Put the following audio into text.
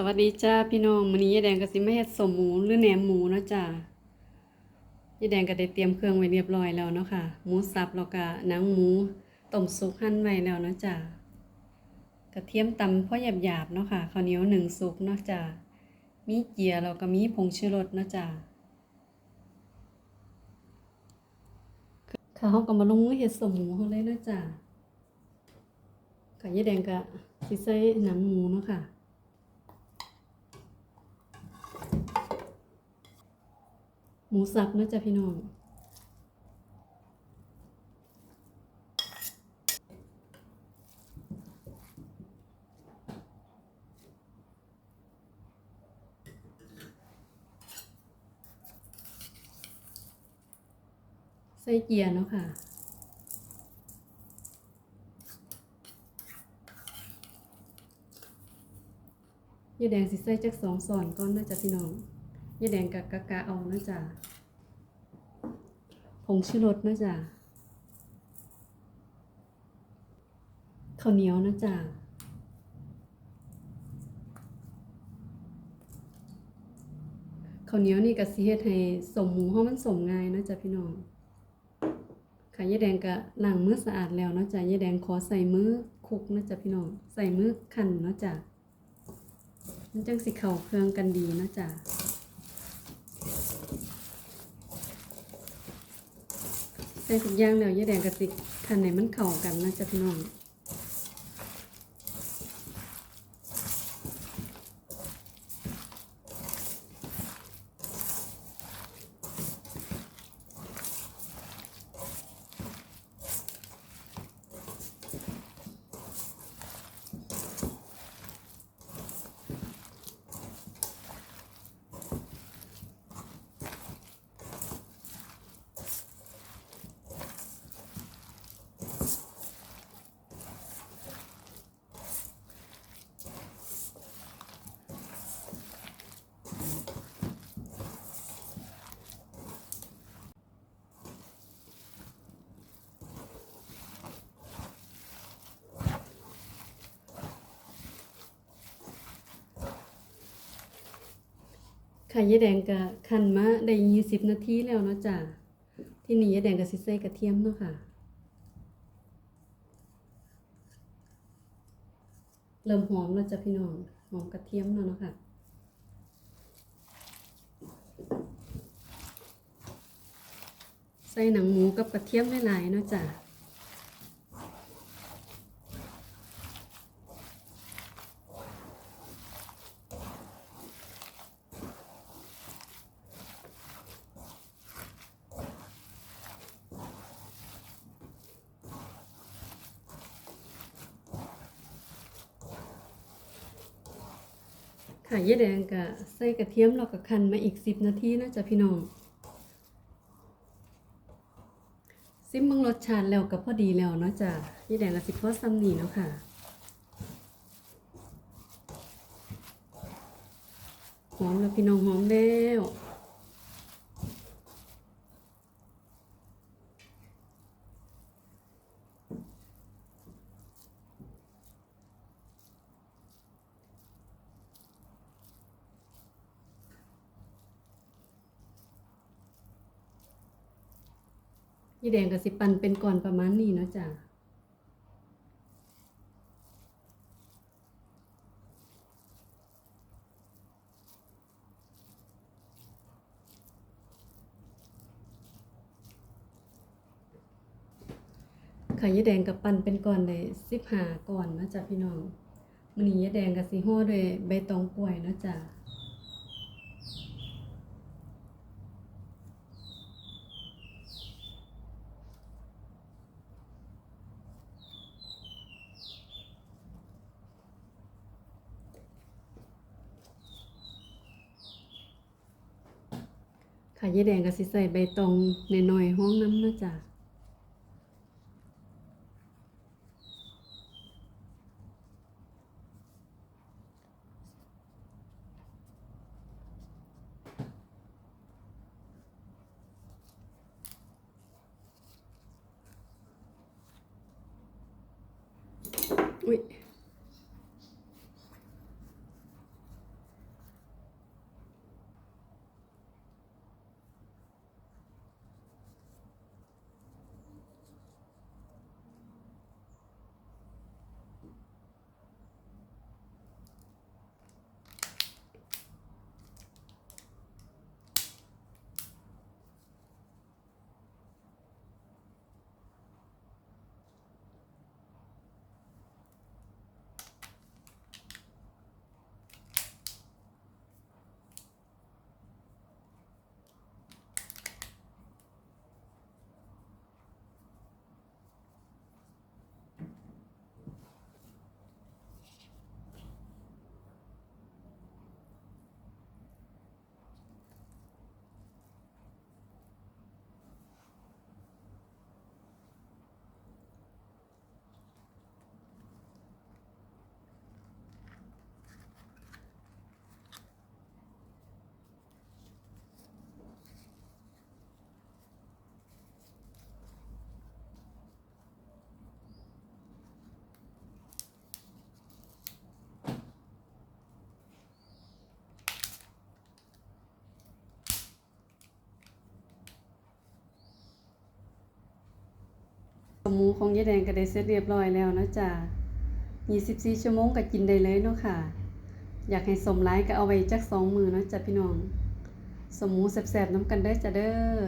สวัสดีจ้าพี่น้องมื้อนี้ยายแดงก็สิมาเฮ็ดสมหมูหรือแหนมหมูเนาะจ้ายายแดงก็ได้เตรียมเครื่องไว้เรียบร้อยแล้วเนาะค่ะ หมูสับแล้วก็หนังหมูต้มสุกหั่นไว้แล้วเนาะจ้ากระเทียมตำพอหยาบๆเนาะค่ะข้าวเหนียวหนึ่งสุกเนาะจ้ามีเกียร์แล้วก็มีผงชูรสเนาะจ้าค่ะเฮาก็มาลงมือเฮ็ดสมหมูเฮาเลยเนาะจ้าค่ะยายแดงก็สิใส่หนังหมูเนาะค่ะ หมูสับนะจ๊ะพี่น้องใส่เกียร์เนาะค่ะยาแดงสิใส่จักสองส่อนก่อนนะจ๊ะพี่น้อง ยาแดงกะกะกะเอานะจ๊ะผงชูรสนะจ๊ะข้าวเหนียวนะจ๊ะข้าวเหนียวนี่ก็สิเฮ็ดให้สมหมูเฮามันสมง่ายนะจ๊ะพี่น้องค่ะยายแดงก็ล้างมือสะอาดแล้วเนาะจ๊ะยายแดงขอใส่มือคลุกนะจ๊ะพี่น้องใส่มือคั่นเนาะจ๊ะมันจังสิเข้าเครื่องกันดีเนาะจ๊ะ ใส่ทุกอย่างแล้วยายแดงกะสิคันไหนมันเข้ากันนะจ๊ะพี่น้อง ค่ะยายแดงก็คั่นมาได้20นาทีแล้วเนาะจ๊ะที่นี่ยายแดงก็สิใส่กระเทียมเนาะค่ะ เริ่มหอมแล้วจ้ะพี่น้องหอมกระเทียมแล้วเนาะค่ะใส่หนังหมูกับกระเทียมหลายๆเนาะจ้ะ ค่ะยายแดงกะใส่กระเทียมแล้วก็คั้นมาอีกสิบนาทีนะจ๊ะพี่น้องซิมบังรสชาติแล้วกับพอดีแล้วเนาะจ้ะยายแดงก็สิพอซัมนี่เนาะค่ะหอมแล้วพี่น้องหอมแล้ว ยี่แดงกับสิปันเป็นก่อนประมาณนี้เนาะจ้ะค่ะยี่แดงกับปันเป็นก่อนเลยสิบหาก่อนนะจ้ะพี่น้องมื้อนี้ยี่แดงกับสีห่อด้วยใบตองป่วยนะจ้ะ ค่ะยายแดงก็สิใส่ใบตองในหน่อยๆห้องน้ำนะจ้ะอุ้ย หมูของยายแดงก็ได้เสร็จเรียบร้อยแล้วนะจ๊ะ24 ชั่วโมงก็กินได้เลยเนาะค่ะ อยากให้สมร้ายก็เอาไว้จักสองมือเนาะจ๊ะพี่น้อง สมหมูแซ่บๆน้ำกันได้จ้ะเด้อ